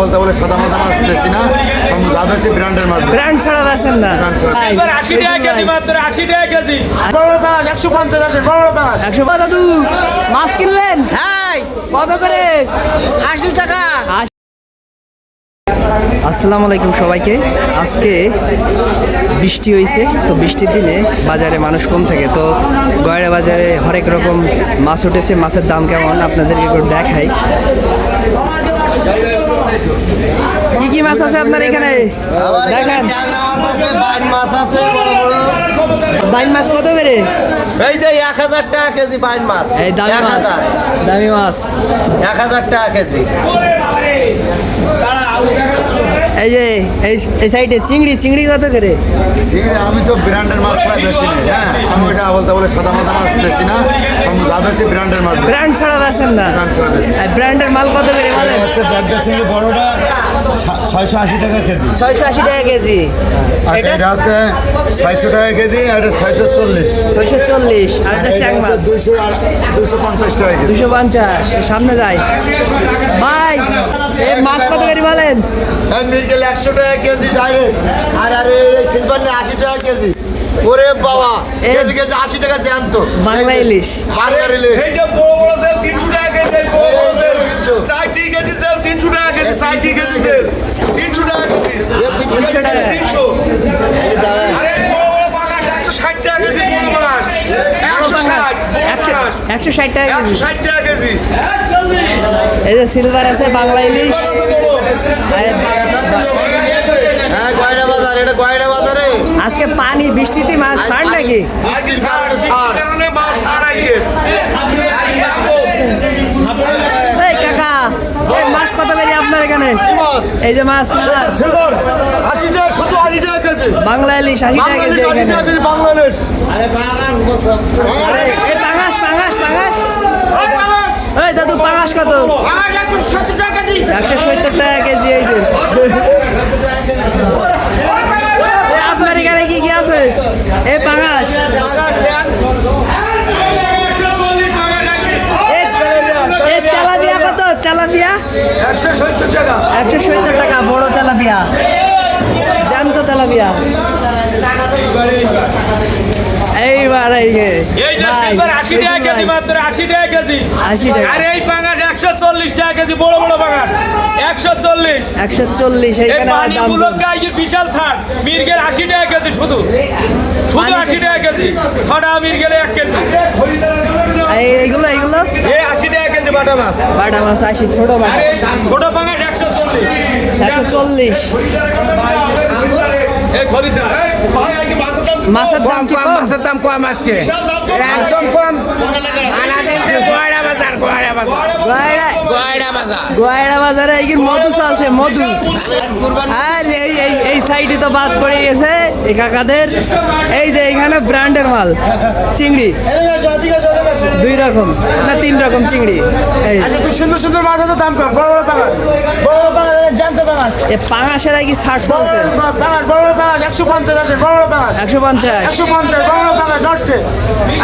বলতে বলে সাদা মাথা মাছ বেশি না যা বেশি ব্র্যান্ডের মাছ ব্র্যান্ড ছাড়া বেছেন না। আশি টাকা কেজি মাত্র আশি টাকা কেজি। একশো পঞ্চাশ আছে বড় বড় মাছ একশো দাদু মাছ কিনলেন? হ্যাঁ। কত করে? আশি টাকা। আসসালামু আলাইকুম সবাইকে। আজকে বৃষ্টি হয়েছে তো বৃষ্টির দিনে বাজারে মানুষ কম থাকে। তো গয়রা বাজারে হরেক রকম মাছ উঠেছে মাছের দাম কেমন? আপনাদেরকে একটু দেখাই। কি কি মাছ আছে আপনার এখানে? দেখেন। বাইন মাছ আছে বড় বড়। বাইন মাছ কত করে? এই যে এক হাজার টাকা কেজি বাইন মাছ। এই দামি মাছ। দামি মাছ। এক হাজার টাকা কেজি। এই যে এই এই সাইডে চিংড়ি চিংড়ি কত করে? আছে আমি তো ব্র্যান্ডের মাছ প্রায় বেশি নেই হ্যাঁ? আমি ওইটা বলতে বলে সাদা মাথা মাছ বেশি না যা বেশি ব্র্যান্ডের মাছ ব্র্যান্ড ছাড়া বেছেন না। Brand ছাড়া বেশি। ব্র্যান্ডের মাল কত করে? হচ্ছে ব্যাগদা চিংড়ি বড়টা ছয়শো আশি টাকা কেজি। ছয়শো আশি টাকা কেজি। আর এটা আছে ছয়শো টাকা কেজি আর এটা ছয়শো চল্লিশ। ছয়শো চল্লিশ আর আর এটা এটা চ্যাং হচ্ছে মাছ দুশো দুশো পঞ্চাশ টাকা কেজি। দুশো পঞ্চাশ সামনে যাই ভাই এই মাছ কত করে বলেন? এই মিরগেল একশো টাকা কেজি ডাইরেক্ট আর আর এই সিলভার নিয়ে আশি টাকা কেজি। ওরে বাবা কেজি কেজি আশি টাকা জ্যান্ত। বাংলা ইলিশ। বাংলা ইলিশ। এই যে বড় বড় তেল তিনশো টাকা কেজি বড় বড় তেল। ষাটটি কেজি তেল তিনশো টাকা কেজি ষাটটি কেজি তেল তিনশো টাকা কেজি তিনশো টাকা। তিনশো আরে বড় বড় পাকাশ একশো ষাট টাকা কেজি বড় পাকাশ একশো ষাট একশো ষাট টাকা কেজি। টাকা কেজি। এই যে সিলভার আছে বাংলা ইলিশ। হ্যাঁ আজকে পানি বৃষ্টিতে মাছ ছাড় নাকি? কাকা মাছ কত করে আপনার এখানে? এই যে মাছ মাছ। আশি টাকা শুধু আশি টাকা কেজি। বাংলা ইলিশ আশি টাকা কেজি বাংলাদেশ আরে, এই পাঙাশ পাঙাশ পাঙাশ এই পাঙাশ কত একশো সত্তর টাকা কেজি এই যে। আপনার এখানে কি কি আছে? এ, পাঙাশ। তেলাপিয়া কত? তেলাপিয়া? একশো সত্তর টাকা একশো সত্তর টাকা, বড় তেলাপিয়া। জ্যান্ত তেলাপিয়া। এইবার এই এইটা সিলভার টাকা কেজি মাত্র 80 টাকা কেজি। 80 টাকা। আর এই পাঙ্গাস 140 টাকা কেজি বড় বড় পাঙ্গাস 140 140 এইখানে আর দামগুলো গাইয়ের বিশাল ছাড়। মির্গের 80 টাকা কেজি শুধু। শুধু 80 টাকা কেজি। ছড়া মির্গেলে এক কেজি। এইগুলো এইগুলো? এই 80 টাকা কেজি বাটা মাছ। বাটা মাছ 80 ছোট বাটা। একশো চল্লিশ। 140 চল্লিশ। মাছের দাম কি কম? মাছের দাম কম আজকে। একদম কম। বাজার গয়না বাজার। গয়রা বাজার। গয়রা বাজারে। এই কি মধু চলছে মধু? আর এই এই এই সাইডে তো বাদ পড়ে গেছে এই কাকাদের। এই যে এইখানে ব্র্যান্ডের মাল চিংড়ি। দুই রকম। না তিন রকম চিংড়ি। এই। সুন্দর সুন্দর মাছ আছে দাম কম। বড় বড় পাঙাশ। বড় বড় পাঙাশ জানতে পাঙাশ। এ পাঙাশের কি ষাট চলছে। পাঙাশ বড় বড় পাঙাশ একশো পঞ্চাশ আছে বড় বড় পাঙাশ। একশো পঞ্চাশ। একশো পঞ্চাশ বড় বড় পাঙাশ নড়ছে।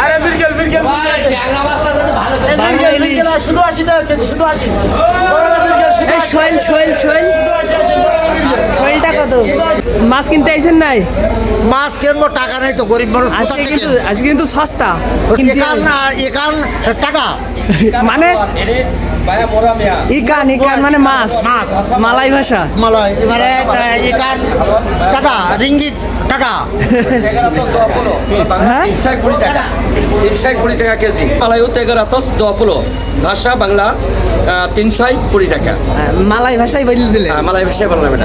আরে মিরগেল মিরগেল বাংলা ইলিশ শুধু আশি টাকা কেজি শুধু আশি। বড় বড় মিরগেল শুধু এই শোয়েল শোয়েল শোয়েল আশি, শোয়েলটা কত? মাছ কিনতে আইছেন নাই? মাছ কিনবো টাকা নাই তো গরিব মানুষ আজকে কিন্তু আজকে কিন্তু সস্তা। কিন্তু একান না টাকা। মানে ইকান ইকান মানে মাছ। মাছ। মালাই ভাষা। মালয় এবারে একান টাকা রিঙ্গিত টাকা। হ্যাঁ? তিনশো কুড়ি টাকা। তিনশো কুড়ি টাকা কেজি। মালায়ু তেগরাতস দোয়াপুলো ভাষা বাংলা তিনশো কুড়ি টাকা। মালাই বলে দিলে। ভাষায় বললাম এটা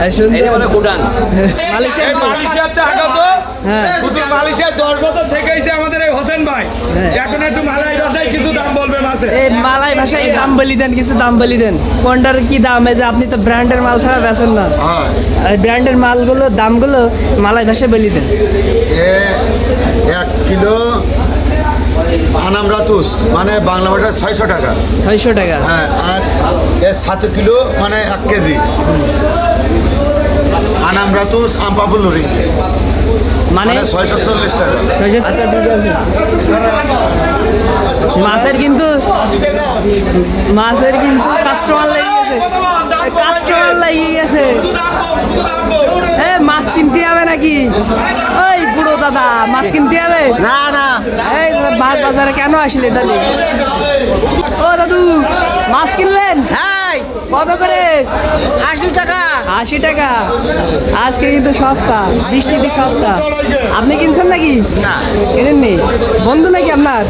হ্যাঁ, এটা গুডান মালয়েশিয়ার হ্যাঁ। দশ বছর থেকে আমাদের এই হোসেন ভাই। এখন একটু মালাই ভাষায় কিছু দাম বলবে। এই মালাই ভাষায় দাম। বলি দেন কিছু দাম বলি দেন। কোনটার কি দাম? এই যে আপনি তো ব্র্যান্ডের মাল ছাড়া বেচেন না। হ্যাঁ। ব্র্যান্ডের মালগুলো দামগুলো মালাই ভাষায় বলি দেন। এ এক কিলো আনাম রাতুস মানে বাংলা ভাষায় ছয়শো টাকা। ছয়শো টাকা। হ্যাঁ আর এ সাত কিলো মানে এক কেজি। আনাম রাতুস আমপাবুল রিং মানে? মানে ছয়শো চল্লিশ টাকা। ছয়শো আচ্ছা মাছের কিন্তু মাছের কিন্তু কাস্টমার লেগে গেছে কাস্টমার লাগিয়ে গেছে মাছ কিনতে হবে নাকি? ওই বুড়ো দাদা মাছ কিনতে হবে না না। এই বাগ বাজারে কেন আসলে তাহলে? ও দাদু মাছ কিনলেন? হাই কত করে? আশি টাকা। আশি টাকা। আজকে কিন্তু সস্তা বৃষ্টিতে সস্তা। আপনি কিনছেন নাকি? না। কিনেননি? বন্ধু নাকি আপনার?